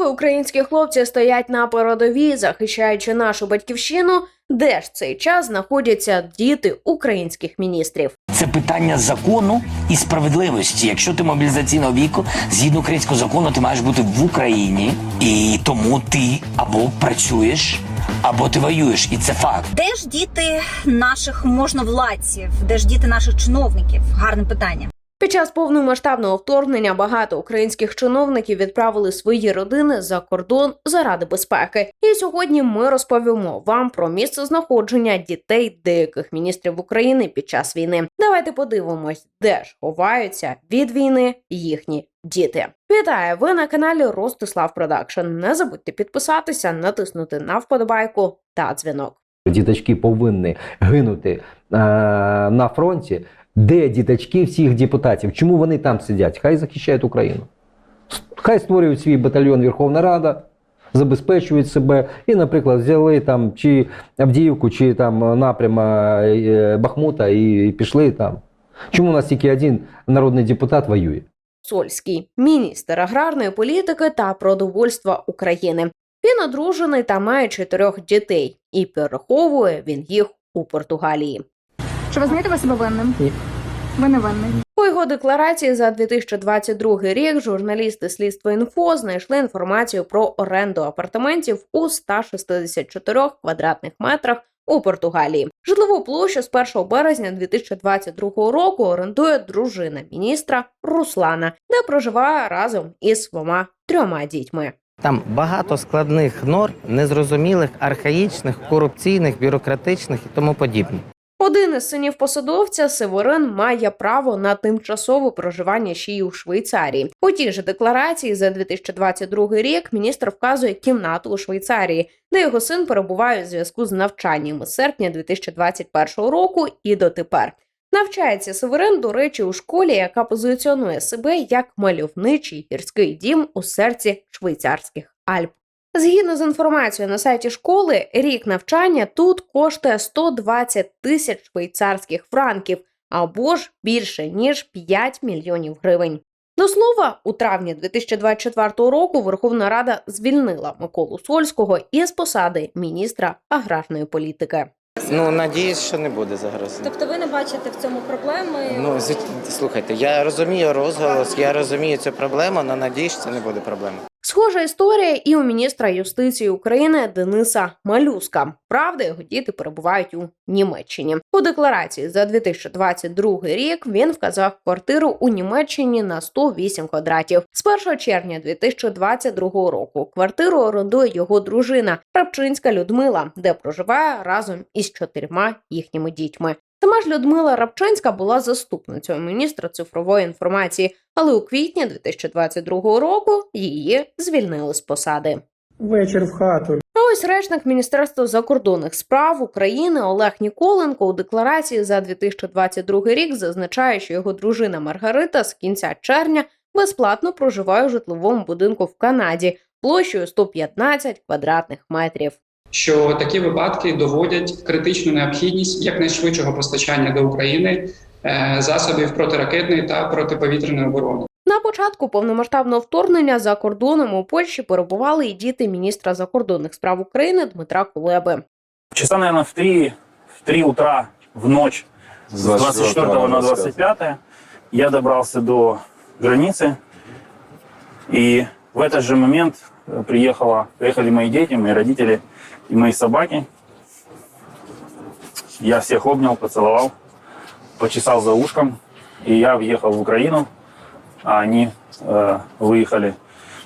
Поки українські хлопці стоять на передовій, захищаючи нашу батьківщину, де ж цей час знаходяться діти українських міністрів? Це питання закону і справедливості. Якщо ти мобілізаційного віку, згідно українського закону, ти маєш бути в Україні, і тому ти або працюєш, або ти воюєш, і це факт. Де ж діти наших можновладців? Де ж діти наших чиновників? Гарне питання. Під час повномасштабного вторгнення багато українських чиновників відправили свої родини за кордон заради безпеки. І сьогодні ми розповімо вам про місце знаходження дітей деяких міністрів України під час війни. Давайте подивимось, де ж ховаються від війни їхні діти. Вітаю! Ви на каналі Ростислав Продакшн. Не забудьте підписатися, натиснути на вподобайку та дзвінок. Діточки повинні гинути е, на фронті. Де діточки всіх депутатів? Чому вони там сидять? Хай захищають Україну. Хай створюють свій батальйон Верховна Рада, забезпечують себе і, наприклад, взяли там чи Авдіївку, чи там напряма е, Бахмута і пішли там. Чому у нас тільки один народний депутат воює? Сольський, міністр аграрної політики та продовольства України. Він одружений та має чотирьох дітей, і переховує він їх у Португалії. Чи ви себе винним? Ні. Ви не винний. У його декларації за 2022 рік журналісти слідства інфо знайшли інформацію про оренду апартаментів у 164 квадратних метрах у Португалії. Житлову площу з 1 березня 2022 року орендує дружина міністра Руслана, де проживає разом із двома трьома дітьми. Там багато складних норм, незрозумілих, архаїчних, корупційних, бюрократичних і тому подібне. Один із синів посадовця Северин має право на тимчасове проживання ще й у Швейцарії. У тій же декларації за 2022 рік міністр вказує кімнату у Швейцарії, де його син перебуває у зв'язку з навчанням з серпня 2021 року і дотепер. Навчається Северин, до речі, у школі, яка позиціонує себе як мальовничий гірський дім у серці швейцарських Альп. Згідно з інформацією на сайті школи, рік навчання тут коштує 120 тисяч швейцарських франків або ж більше ніж 5 мільйонів гривень. До слова, у травні 2024 року Верховна Рада звільнила Миколу Сольського із посади міністра аграрної політики. Ну надіюсь, що не буде загрози. Тобто ви не бачите в цьому проблеми? Ну слухайте, я розумію розголос, я розумію цю проблему, але надіюсь, що це не буде проблеми. Схожа історія і у міністра юстиції України Дениса Малюска. Правда, його діти перебувають у Німеччині. У декларації за 2022 рік він вказав квартиру у Німеччині на 108 квадратів. З 1 червня 2022 року квартиру орендує його дружина Рабчинська Людмила, де проживає разом із чотирма їхніми дітьми. Сама ж Людмила Рабчинська була заступницею міністра цифрової інформації, але у квітні 2022 року її звільнили з посади. Вечір в хату. А ось речник Міністерства закордонних справ України Олег Ніколенко у декларації за 2022 рік зазначає, що його дружина Маргарита з кінця червня безплатно проживає у житловому будинку в Канаді площею 115 квадратних метрів. Що такі випадки доводять критичну необхідність якнайшвидшого постачання до України засобів протиракетної та протиповітряної оборони. На початку повномасштабного вторгнення за кордоном у Польщі перебували і діти міністра закордонних справ України Дмитра Кулеби. Часа, наверное, в 3, в 3 утра в ночь с 24 на 25 я добрался до границы. И в этот же момент э, приехала, приехали мои дети, мои родители и мои собаки. Я всех обнял, поцеловал, почесал за ушком. И я въехал в Украину, а они э, выехали,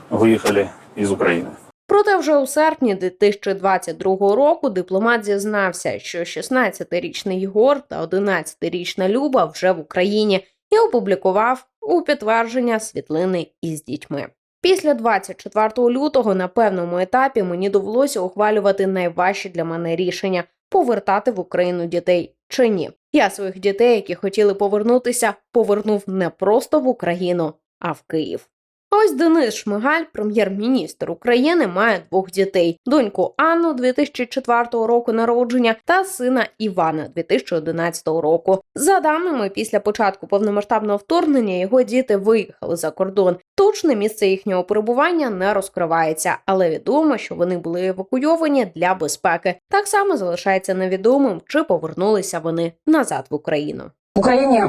выехали из Украины. Проте вже у серпні 2022 року дипломат зізнався, що 16-річний Єгор та 11-річна Люба вже в Україні і опублікував у підтвердження світлини із дітьми. Після 24 лютого на певному етапі мені довелося ухвалювати найважчі для мене рішення повертати в Україну дітей чи ні. Я своїх дітей, які хотіли повернутися, повернув не просто в Україну, а в Київ. Ось Денис Шмигаль, прем'єр-міністр України, має двох дітей: доньку Анну 2004 року народження та сина Івана 2011 року. За даними, після початку повномасштабного вторгнення його діти виїхали за кордон. Точне місце їхнього перебування не розкривається, але відомо, що вони були евакуйовані для безпеки. Так само залишається невідомим, чи повернулися вони назад в Україну. В Україні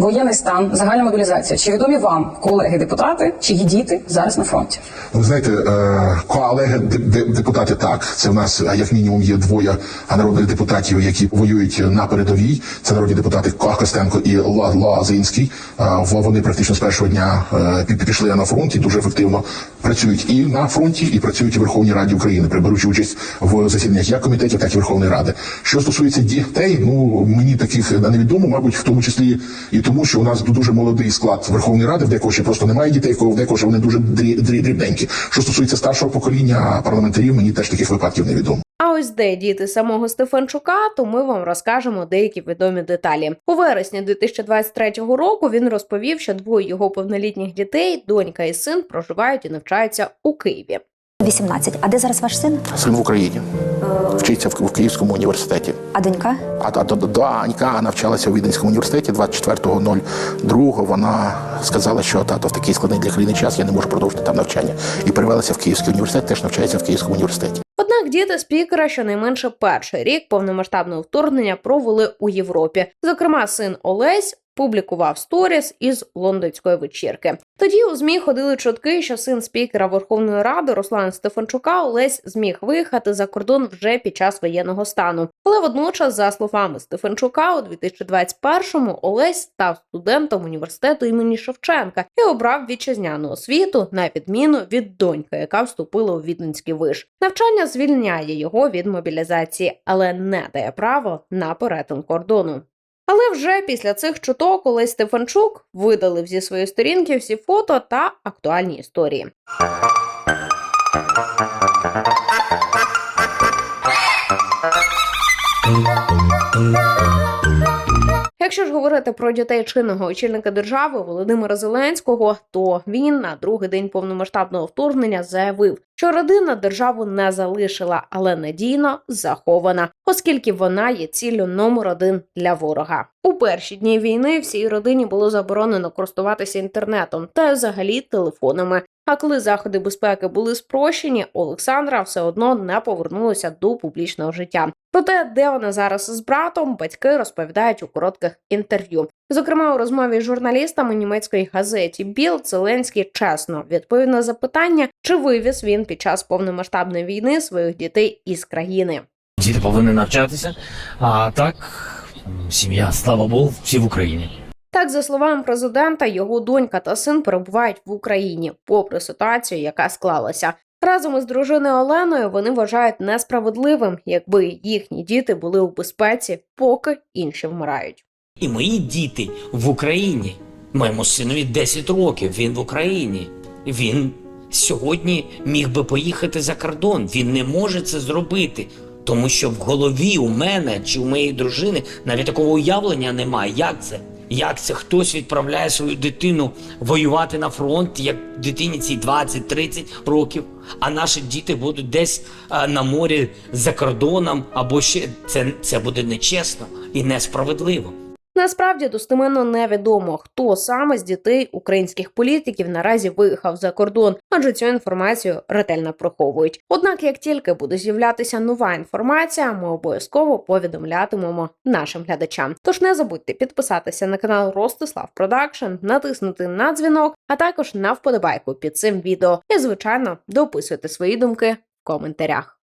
воєнний стан, загальна мобілізація. Чи відомі вам колеги депутати, чиї діти зараз на фронті? Ви знаєте, е, колеги де- де- депутати так. Це в нас як мінімум є двоє народних депутатів, які воюють на передовій. Це народні депутати Костенко і Лазинський. Е, Вони практично з першого дня е, пішли на фронт і дуже ефективно працюють і на фронті, і працюють у Верховній Раді України, приберучи участь в засіданнях як комітетів, так і Верховної Ради. Що стосується дітей, ну мені таких невідомо, мабуть, в тому числі і тому, що у нас дуже молодий склад Верховної Ради, в декого ще просто немає дітей, в кого в декого ще вони дуже дрі- дрі- дрібненькі. Що стосується старшого покоління парламентарів, мені теж таких випадків невідомо. А ось де діти самого Стефанчука, то ми вам розкажемо деякі відомі деталі. У вересні 2023 року він розповів, що двоє його повнолітніх дітей, донька і син, проживають і навчаються у Києві. 18. А де зараз ваш син? Син в Україні вчиться в, в Київському університеті. А донька? А та донька навчалася у Віденському університеті 24.02. Вона сказала, що тато в такий складний для країни час я не можу продовжити там навчання. І перевелася в Київський університет, теж навчається в Київському університеті. Однак діти спікера щонайменше перший рік повномасштабного вторгнення провели у Європі. Зокрема, син Олесь публікував сторіс із лондонської вечірки. Тоді у змі ходили чутки, що син спікера Верховної Ради Руслан Стефанчука Олесь зміг виїхати за кордон вже під час воєнного стану. Але водночас, за словами Стефанчука, у 2021-му Олесь став студентом університету імені Шевченка і обрав вітчизняну освіту на відміну від доньки, яка вступила у віденський виш. Навчання звільняє його від мобілізації, але не дає право на перетин кордону. Але вже після цих чуток Олесь Стефанчук видалив зі своєї сторінки всі фото та актуальні історії. Якщо ж говорити про дітей чинного очільника держави Володимира Зеленського, то він на другий день повномасштабного вторгнення заявив, що родина державу не залишила, але надійно захована, оскільки вона є ціллю номер один для ворога. У перші дні війни всій родині було заборонено користуватися інтернетом та взагалі телефонами. А коли заходи безпеки були спрощені, Олександра все одно не повернулася до публічного життя. Про те, де вона зараз з братом, батьки розповідають у коротких інтерв'ю. Зокрема, у розмові з журналістами німецької газеті Біл Зеленський чесно відповів на запитання, чи вивіз він під час повномасштабної війни своїх дітей із країни. Діти повинні навчатися, а так сім'я, слава Богу, всі в Україні. Так, за словами президента, його донька та син перебувають в Україні, попри ситуацію, яка склалася. Разом із дружиною Оленою вони вважають несправедливим, якби їхні діти були у безпеці, поки інші вмирають. І мої діти в Україні. Моєму синові 10 років. Він в Україні. Він сьогодні міг би поїхати за кордон. Він не може це зробити. Тому що в голові у мене чи у моєї дружини навіть такого уявлення немає. Як це? Як це хтось відправляє свою дитину воювати на фронт, як дитині цій 20-30 років, а наші діти будуть десь а, на морі за кордоном, або ще це, це буде нечесно і несправедливо. Насправді достеменно невідомо, хто саме з дітей українських політиків наразі виїхав за кордон, адже цю інформацію ретельно приховують. Однак, як тільки буде з'являтися нова інформація, ми обов'язково повідомлятимемо нашим глядачам. Тож не забудьте підписатися на канал Ростислав Продакшн, натиснути на дзвінок, а також на вподобайку під цим відео. І звичайно, дописуйте свої думки в коментарях.